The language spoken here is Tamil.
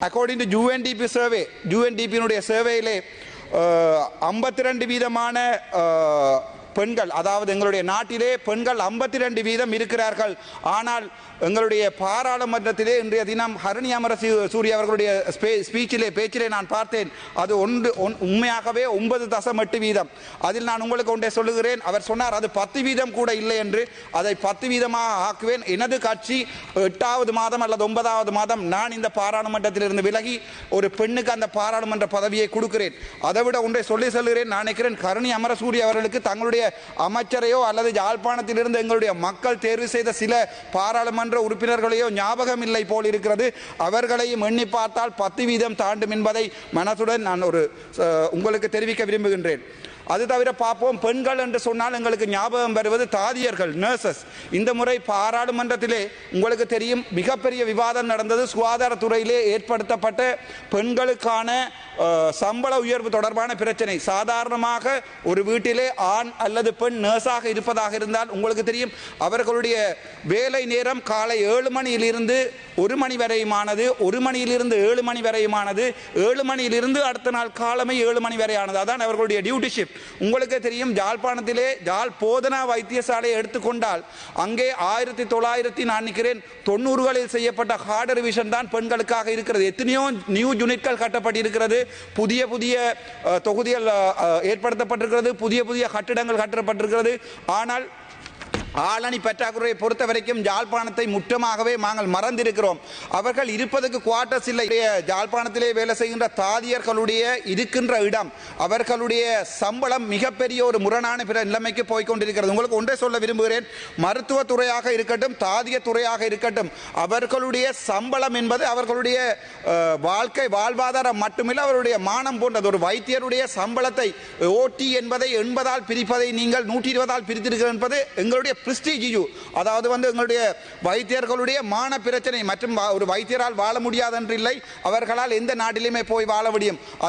According to U N D P survey U N D പിയുടെ സർവേയിലെ അമ്പത്തിരണ്ട് വീതമാണ് பெண்கள் அதாவது எங்களுடைய நாட்டிலே பெண்கள் ஐம்பத்தி ரெண்டு வீதம் இருக்கிறார்கள். ஆனால் எங்களுடைய பாராளுமன்றத்திலே இன்றைய தினம் ஹரணி அமர சூ- சூரிய அவர்களுடைய ஸ்பீச்சிலே பேச்சிலே நான் பார்த்தேன். அது ஒன்று ஒன்- உண்மையாகவே ஒன்பது தசம் எட்டு வீதம். அதில் நான் உங்களுக்கு ஒன்றை சொல்லுகிறேன். அவர் சொன்னார் அது பத்து வீதம் கூட இல்லை என்று. அதை பத்து வீதமாக ஆக்குவேன். எனது கட்சி எட்டாவது மாதம் அல்லது ஒன்பதாவது மாதம் நான் இந்த பாராளுமன்றத்திலிருந்து விலகி ஒரு பெண்ணுக்கு அந்த பாராளுமன்ற பதவியை கொடுக்கிறேன். அதை விட ஒன்றை சொல்லி சொல்கிறேன். நான் நினைக்கிறேன் கருணி அமரசூரி அவர்களுக்கு தங்களுடைய அமைச்சரையோ அல்லது யாழ்ப்பாணத்திலிருந்து எங்களுடைய மக்கள் தேர்வு செய்த சில பாராளுமன்ற உறுப்பினர்களையோ ஞாபகம் இல்லை போல் இருக்கிறது. அவர்களையும் எண்ணி பார்த்தால் பத்து வீதம் தாண்டும் என்பதை மனசுடன் நான் ஒரு உங்களுக்கு தெரிவிக்க விரும்புகின்றேன். அது தவிர பார்ப்போம் பெண்கள் என்று சொன்னால் எங்களுக்கு ஞாபகம் வருவது தாதியர்கள் நர்சஸ் இந்த முறை பாராளுமன்றத்திலே உங்களுக்கு தெரியும் மிகப்பெரிய விவாதம் நடந்தது. சுகாதாரத்துறையிலே ஏற்படுத்தப்பட்ட பெண்களுக்கான சம்பள உயர்வு தொடர்பான பிரச்சனை. சாதாரணமாக ஒரு வீட்டிலே ஆண் அல்லது பெண் நர்ஸாக இருப்பதாக இருந்தால் உங்களுக்கு தெரியும் அவர்களுடைய வேலை நேரம் காலை ஏழு மணியிலிருந்து ஒரு மணி வரையுமானது ஒரு மணியிலிருந்து ஏழு மணி வரையுமானது ஏழு மணியிலிருந்து அடுத்த நாள் காலமே ஏழு மணி வரையானது. அதான் அவர்களுடைய டியூட்டிஷிப் உங்களுக்கு தெரியும் ஜாழ்ப்பாணத்திலே ஜாழ் போதனா வைத்தியசாலையை எடுத்துக்கொண்டால் அங்கே ஆயிரத்தி தொள்ளாயிரத்தி நான் நினைக்கிறேன் தொண்ணூறுகளில் செய்யப்பட்ட ஹார்ட் ரிவிஷன் தான் பெண்களுக்காக இருக்கிறது. எத்தனையோ நியூ யூனிட்கள் கட்டப்பட்டிருக்கிறது புதிய புதிய தொகுதிகள் ஏற்படுத்தப்பட்டிருக்கிறது புதிய புதிய கட்டிடங்கள் கட்டப்பட்டிருக்கிறது. ஆனால் ஆளணி பற்றாக்குறையை பொறுத்த வரைக்கும் ஜாழ்ப்பாணத்தை முற்றமாகவே நாங்கள் மறந்திருக்கிறோம். அவர்கள் இருப்பதற்கு குவார்டர்ஸ் இல்லை. ஜாழ்ப்பாணத்திலே வேலை செய்கின்ற தாதியர்களுடைய இருக்கின்ற இடம் அவர்களுடைய சம்பளம் மிகப்பெரிய ஒரு முரணான பிற நிலைமைக்கு போய்கொண்டிருக்கிறது உங்களுக்கு ஒன்றை சொல்ல விரும்புகிறேன் மருத்துவ துறையாக இருக்கட்டும் தாதிய துறையாக இருக்கட்டும் அவர்களுடைய சம்பளம் என்பது அவர்களுடைய வாழ்க்கை வாழ்வாதாரம் மட்டுமில்லை அவருடைய மானம் போன்றது. ஒரு வைத்தியருடைய சம்பளத்தை ஓட்டி என்பதை எண்பதால் பிரிப்பதை நீங்கள் நூற்றி இருபதால் பிரித்திருக்கிறது என்பது எங்களுடைய பிரிஸ்டீஜியு. அதாவது வந்து எங்களுடைய வைத்தியர்களுடைய மான பிரச்சனை மற்றும் வா- ஒரு வைத்தியரால் வாழ முடியாதென்று இல்லை. அவர்களால் எந்த நாட்டிலுமே போய் வாழ முடியும்.